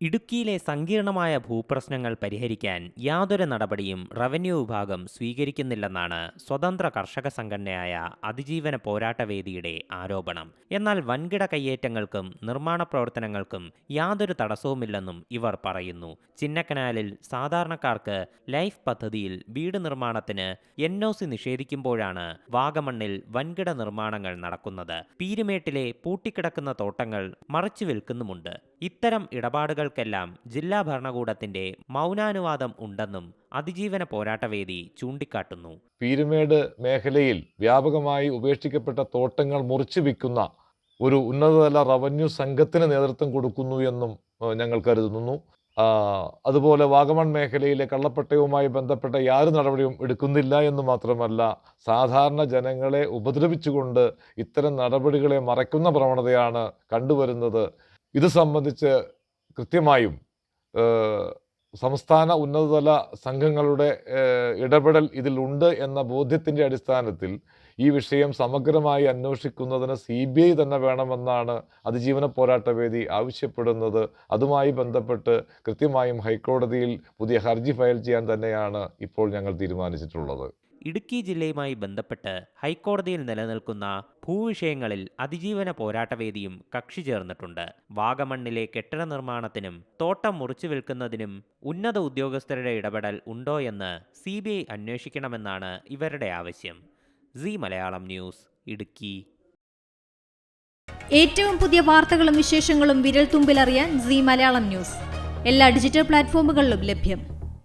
ഇടുക്കിയിലെ സങ്കീർണമായ ഭൂപ്രശ്നങ്ങൾ പരിഹരിക്കാൻ യാതൊരു നടപടിയും റവന്യൂ വിഭാഗം സ്വീകരിക്കുന്നില്ലെന്നാണ് സ്വതന്ത്ര കർഷക സംഘടനയായ അതിജീവന പോരാട്ടവേദിയുടെ ആരോപണം. എന്നാൽ വൻകിട കയ്യേറ്റങ്ങൾക്കും നിർമ്മാണ പ്രവർത്തനങ്ങൾക്കും യാതൊരു തടസ്സവുമില്ലെന്നും ഇവർ പറയുന്നു. ചിന്നക്കനാലിൽ സാധാരണക്കാർക്ക് ലൈഫ് പദ്ധതിയിൽ വീട് നിർമ്മാണത്തിന് എൻ ഒ സി നിഷേധിക്കുമ്പോഴാണ് വാഗമണ്ണിൽ വൻകിട നിർമ്മാണങ്ങൾ നടക്കുന്നത്. പീരുമേട്ടിലെ പൂട്ടിക്കിടക്കുന്ന തോട്ടങ്ങൾ മറച്ചു വിൽക്കുന്നുമുണ്ട്. ഇത്തരം ഇടപാടുകൾക്കെല്ലാം ജില്ലാ ഭരണകൂടത്തിന്റെ മൗനാനുവാദം ഉണ്ടെന്നും അതിജീവന പോരാട്ടവേദി ചൂണ്ടിക്കാട്ടുന്നു. പീരുമേട് മേഖലയിൽ വ്യാപകമായി ഉപേക്ഷിക്കപ്പെട്ട തോട്ടങ്ങൾ മുറിച്ചു വിൽക്കുന്ന ഒരു ഉന്നതതല റവന്യൂ സംഘത്തിന് നേതൃത്വം കൊടുക്കുന്നു എന്നും ഞങ്ങൾ കരുതുന്നു. അതുപോലെ വാഗമൺ മേഖലയിലെ കള്ളപ്പട്ടയവുമായി ബന്ധപ്പെട്ട യാതൊരു നടപടിയും എടുക്കുന്നില്ല എന്ന് മാത്രമല്ല സാധാരണ ജനങ്ങളെ ഉപദ്രവിച്ചുകൊണ്ട് ഇത്തരം നടപടികളെ മറയ്ക്കുന്ന പ്രവണതയാണ് കണ്ടുവരുന്നത്. ഇത് സംബന്ധിച്ച് കൃത്യമായും സംസ്ഥാന ഉന്നതതല സംഘങ്ങളുടെ ഇടപെടൽ ഇതിലുണ്ട് എന്ന ബോധ്യത്തിന്റെ അടിസ്ഥാനത്തിൽ ഈ വിഷയം സമഗ്രമായി അന്വേഷിക്കുന്നതിന് സി ബി ഐ തന്നെ വേണമെന്നാണ് അതിജീവന പോരാട്ടവേദി ആവശ്യപ്പെടുന്നത്. അതുമായി ബന്ധപ്പെട്ട് കൃത്യമായും ഹൈക്കോടതിയിൽ പുതിയ ഹർജി ഫയൽ ചെയ്യാൻ തന്നെയാണ് ഇപ്പോൾ ഞങ്ങൾ തീരുമാനിച്ചിട്ടുള്ളത്. ഇടുക്കി ജില്ലയുമായി ബന്ധപ്പെട്ട് ഹൈക്കോടതിയിൽ നിലനിൽക്കുന്ന ഭൂവിഷയങ്ങളിൽ അതിജീവന പോരാട്ടവേദിയും കക്ഷി ചേർന്നിട്ടുണ്ട്. വാഗമണ്ണിലെ കെട്ടിട നിർമ്മാണത്തിനും തോട്ടം മുറിച്ചു വിൽക്കുന്നതിനും ഉന്നത ഉദ്യോഗസ്ഥരുടെ ഇടപെടൽ ഉണ്ടോയെന്ന് സി ബി ഐ അന്വേഷിക്കണമെന്നാണ് ഇവരുടെ ആവശ്യം. C Malayalam news Idukki. ഏറ്റവും പുതിയ വാർത്തകളും വിശേഷങ്ങളും വിരൽ തുമ്പിലറിയാൻ സി മലയാളം ന്യൂസ്. എല്ലാ ഡിജിറ്റൽ പ്ലാറ്റ്ഫോമുകളിലും ലഭ്യം.